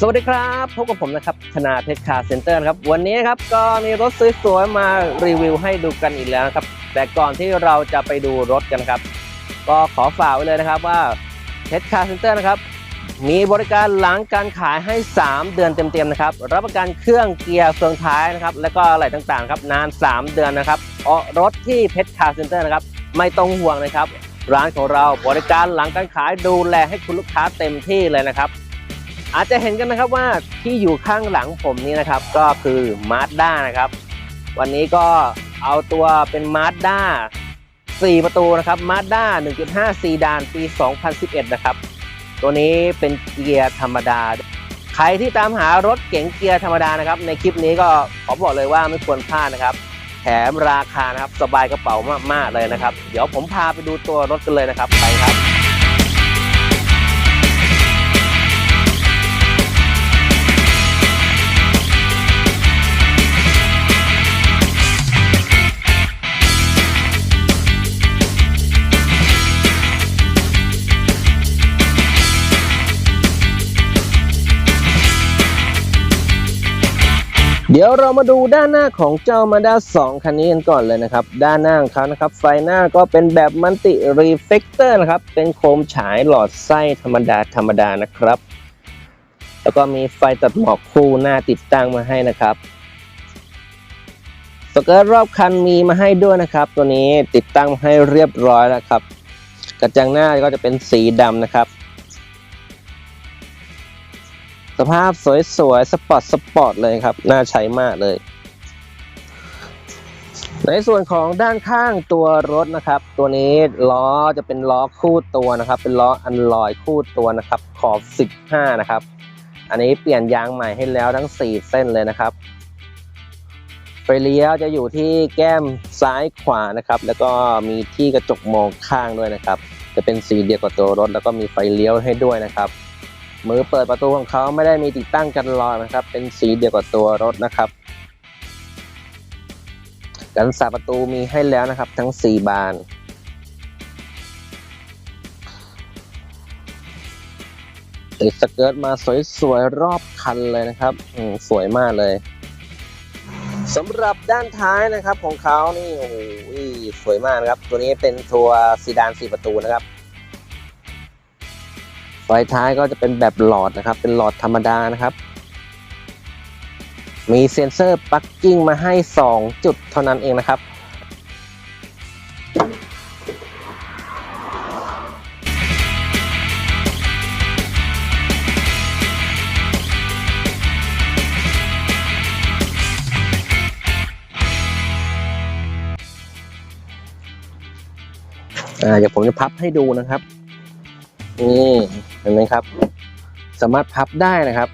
สวัสดีครับพบกับผมนะครับธนาเพชรคาร์เซ็นเตอร์ครับวันนี้ครับก็มีรถสวยๆมารีวิวให้ดูกันอีกแล้วครับ แต่ก่อนที่เราจะไปดูรถกันครับ ก็ขอฝากไว้เลยนะครับว่าเพชรคาร์เซ็นเตอร์นะครับมีบริการหลังการขายให้ 3 เดือนเต็มๆนะครับรับประกันเครื่องเกียร์เฟืองท้ายนะครับแล้วก็อะไรต่างๆครับนาน 3 เดือนนะครับออรถที่เพชรคาร์เซ็นเตอร์นะครับไม่ต้องห่วงนะครับ ร้านของเราบริการหลังการขายดูแลให้คุณลูกค้าเต็มที่เลยนะครับ อาจจะเห็นกันนะครับว่าที่อยู่ข้างหลังผมนี้นะครับ ก็คือมาสด้านะครับ วันนี้ก็เอาตัวเป็นมาสด้า4 ประตูนะครับมาสด้า1.5 ซีดานปี 2011 นะครับ ตัวนี้เป็นเกียร์ธรรมดา ใครที่ตามหารถเก๋งเกียร์ธรรมดานะครับ ในคลิปนี้ก็ขอบอกเลยว่าไม่ควรพลาดนะครับ แถมราคานะครับสบายกระเป๋ามากๆเลยนะครับ เดี๋ยวผมพาไปดูตัวรถกันเลยนะครับ ไปครับ เดี๋ยวเรามาดูด้านหน้าของเจ้ามาด้า2คันนี้กันก่อนเลยนะครับ ด้านหน้าของเขานะครับ ไฟหน้าก็เป็นแบบมันติรีเฟกเตอร์นะครับ เป็นโคมฉายหลอดไส้ธรรมดาธรรมดานะครับ แล้วก็มีไฟตัดหมอกคู่หน้าติดตั้งมาให้นะครับสเกิร์ตรอบคันมีมาให้ด้วยนะครับ ตัวนี้ติดตั้งมาให้เรียบร้อยแล้วครับ กระจังหน้าก็จะเป็นสีดำนะครับ สภาพสวยๆสปอร์ตสปอร์ตเลยครับ น่าใช้มากเลย ในส่วนของด้านข้างตัวรถนะครับ ตัวนี้ล้อจะเป็นล้อคู่ตัวนะครับ เป็นล้ออันลอยคู่ตัวนะครับ ขอบ 15 นะครับ อันนี้เปลี่ยนยางใหม่ให้แล้วทั้ง 4 เส้นเลยนะครับไฟเลี้ยวจะอยู่ที่แก้มซ้ายขวานะครับ แล้วก็มีที่กระจกมองข้างด้วยนะครับ จะเป็นสีเดียวกับตัวรถ แล้วก็มีไฟเลี้ยวให้ด้วยนะครับ มือเปิดประตูของเขาไม่ได้มีติดตั้งกันรอยนะครับ เป็นสีเดียวกับตัวรถนะครับ กันสาประตูมีให้แล้วนะครับ ทั้ง 4 บาน ติดสเกิร์ตมาสวยๆรอบคันเลยนะครับสวยมากเลยสำหรับด้านท้ายนะครับของเขานี่โอ้โหสวยมากนะครับ ตัวนี้เป็นตัวซีดาน4ประตูนะครับ ไฟท้ายก็จะเป็นแบบหลอดนะครับ เป็นหลอดธรรมดานะครับ มีเซ็นเซอร์ปักกิ้งมาให้ 2 จุดเท่านั้นเองนะครับอ่าเดี๋ยวผมจะพับให้ดูนะครับ นี่เห็นไหมครับ สามารถพับได้นะครับ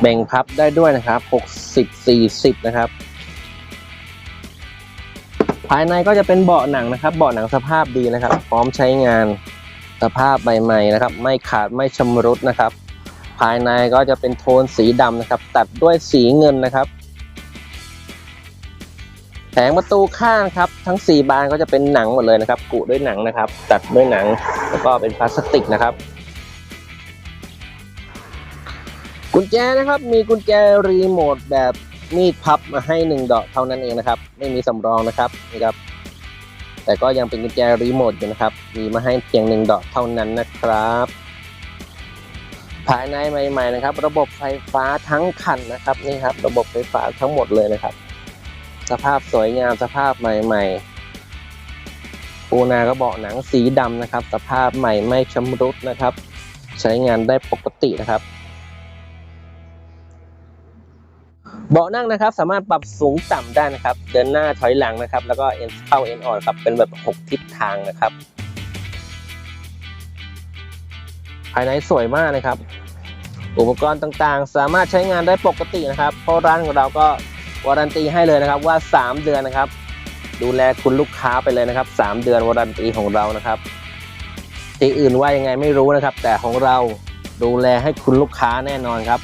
แบ่งพับได้ด้วยนะครับ 60 40 นะครับ ภายในก็จะเป็นเบาะหนังนะครับ เบาะหนังสภาพดีนะครับ พร้อมใช้งานสภาพใหม่ๆนะครับ ไม่ขาดไม่ชำรุดนะครับ ภายในก็จะเป็นโทนสีดำนะครับ ตัดด้วยสีเงินนะครับ แผงประตูข้างครับทั้ง 4 บานก็จะเป็นหนังหมดเลยนะครับกุด้วยหนังนะครับ ตัดด้วยหนังแล้วก็เป็นพลาสติกนะครับ กุญแจนะครับมีกุญแจรีโมทแบบมีดพับมาให้1ดอกเท่านั้นเองนะครับ ไม่มีสำรองนะครับนี่ครับแต่ก็ยังเป็นกุญแจรีโมทอยู่นะครับ มีมาให้เพียงหนึ่งดอกเท่านั้นนะครับ ภายในใหม่ ๆ นะครับ ระบบไฟฟ้าทั้งคันนะครับนี่ครับ ระบบไฟฟ้าทั้งหมดเลยนะครับ สภาพสวยงามสภาพใหม่ๆ ปูนาก็เบาะหนังสีดำนะครับ สภาพใหม่ไม่ชำรุดนะครับ ใช้งานได้ปกตินะครับ เบาะนั่งนะครับ สามารถปรับสูงต่ำได้นะครับ เดินหน้าถอยหลังนะครับ แล้วก็เอ็นเข้าเอ็นออกครับเป็นแบบ 6 ทิศทางนะครับ ภายในสวยมากนะครับอุปกรณ์ต่างๆ สามารถใช้งานได้ปกตินะครับ เพราะร้านของเราก็ วารันตีให้เลยนะครับว่า 3 เดือนนะครับ ดูแลคุณลูกค้าไปเลยนะครับ 3 เดือนวารันตีของเรานะครับที่อื่นว่ายังไงไม่รู้นะครับ แต่ของเราดูแลให้คุณลูกค้าแน่นอนครับ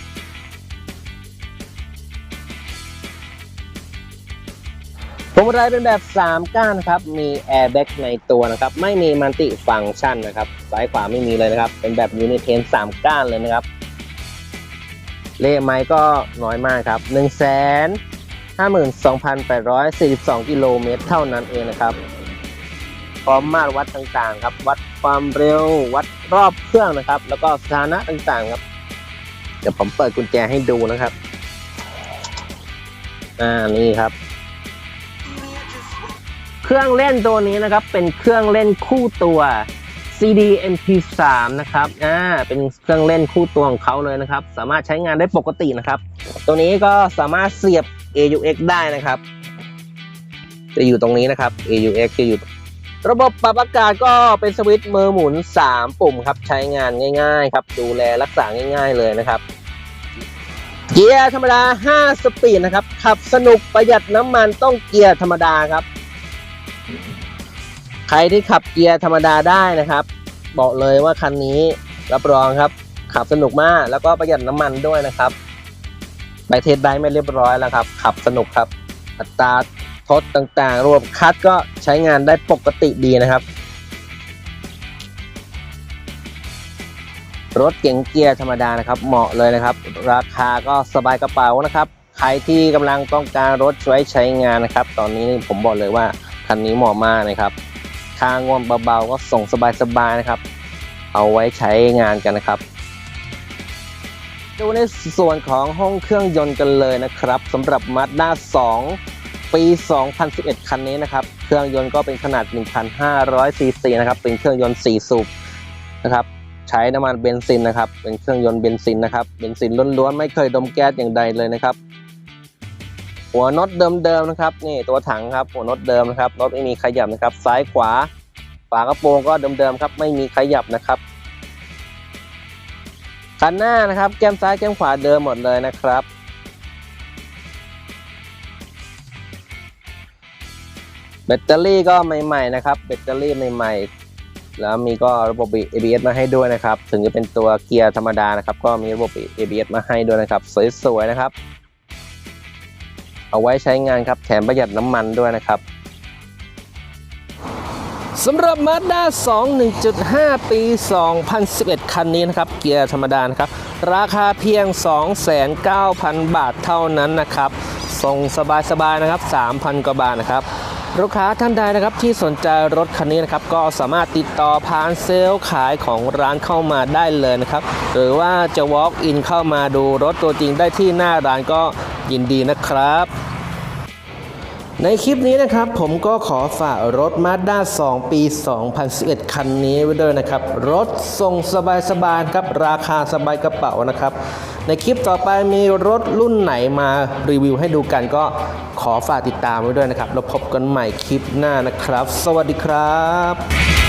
พวงมาลัยเป็นแบบ 3 ก้านครับ มีแอร์แบ็กในตัวนะครับ ไม่มีมัลติฟังก์ชันนะครับซ้ายขวาไม่มีเลยนะครับ เป็นแบบยูนิเทน3 ก้านเลยนะครับ เลขไม้ก็น้อยมากครับ1 5 2 8 4 2 กิโลเมตรเท่านั้นเองนะครับพร้อมมาตรวัดต่างๆครับ วัดความเร็ววัดรอบเครื่องนะครับ แล้วก็สถานะต่างๆครับ เดี๋ยวผมเปิดกุญแจให้ดูนะครับ อ่านี่ครับ เครื่องเล่นตัวนี้นะครับ เป็นเครื่องเล่นคู่ตัว CD MP3 นะครับ อ่า เป็นเครื่องเล่นคู่ตัวของเขาเลยนะครับ สามารถใช้งานได้ปกตินะครับ ตัวนี้ก็สามารถเสียบ AUX ได้นะครับ จะอยู่ตรงนี้นะครับ AUX จะอยู่ ระบบปรับอากาศก็เป็นสวิตช์มือหมุน 3 ปุ่มครับ ใช้งานง่ายๆครับ ดูแลรักษาง่าย ๆเลยนะครับ เกียร์ธรรมดา 5 สปีดนะครับ ขับสนุกประหยัดน้ำมันต้องเกียร์ธรรมดาครับ ใครที่ขับเกียร์ธรรมดาได้นะครับ บอกเลยว่าคันนี้รับรองครับ ขับสนุกมากแล้วก็ประหยัดน้ำมันด้วยนะครับ ไปเทสได้ไม่เรียบร้อยแล้วครับ ขับสนุกครับ อัตราทดต่างๆ รวมคัดก็ใช้งานได้ปกติดีนะครับ รถเก๋งเกียร์ธรรมดานะครับ เหมาะเลยนะครับ ราคาก็สบายกระเป๋านะครับ ใครที่กำลังต้องการรถไว้ใช้งานนะครับ ตอนนี้ผมบอกเลยว่าคันนี้เหมาะมากนะครับค่างวมเบาๆก็ส่งสบายๆนะครับ เอาไว้ใช้งานกันนะครับ ดูในส่วนของห้องเครื่องยนต์กันเลยนะครับสำหรับ Mazda 2 ปี 2011 คันนี้นะครับ เครื่องยนต์ก็เป็นขนาด 1,500 ซีซีนะครับ เป็นเครื่องยนต์ 4 สูบนะครับ ใช้น้ำมันเบนซินนะครับ เป็นเครื่องยนต์เบนซินนะครับ เบนซินล้วนๆ ไม่เคยดมแก๊สอย่างใดเลยนะครับ หัวน็อตเดิมๆนะครับนี่ตัวถังครับ หัวน็อตเดิมนะครับ น็อตไม่มีขยับนะครับ ซ้ายขวา ฝากระโปรงก็เดิมๆครับ ไม่มีขยับนะครับ คันหน้านะครับ แก้มซ้ายแก้มขวาเดิมหมดเลยนะครับ แบตเตอรี่ก็ใหม่ๆนะครับ แบตเตอรี่ใหม่ๆ แล้วมีก็ระบบ ABS มาให้ด้วยนะครับ ถึงจะเป็นตัวเกียร์ธรรมดานะครับ ก็มีระบบ ABS มาให้ด้วยนะครับ สวยๆนะครับ เอาไว้ใช้งานครับ แถมประหยัดน้ำมันด้วยนะครับ สำหรับ Mazda 2 1.5 ปี 2011 คันนี้นะครับ เกียร์ธรรมดานะครับ ราคาเพียง29,000 บาทเท่านั้นนะครับ ส่งสบายๆนะครับ 3,000 กว่าบาทนะครับ ลูกค้าท่านใดนะครับที่สนใจรถคันนี้นะครับ ก็สามารถติดต่อผ่านเซลล์ขายของร้านเข้ามาได้เลยนะครับ หรือว่าจะ walk in เข้ามาดูรถตัวจริงได้ที่หน้าร้านก็ยินดีนะครับ ในคลิปนี้นะครับผมก็ขอฝากรถ Mazda 2 ปี 2011 คันนี้ไว้ด้วยนะครับ รถทรงสบายๆครับ ราคาสบายกระเป๋านะครับ ในคลิปต่อไปมีรถรุ่นไหนมารีวิวให้ดูกันก็ขอฝากติดตามไว้ด้วยนะครับ แล้วพบกันใหม่คลิปหน้านะครับ สวัสดีครับ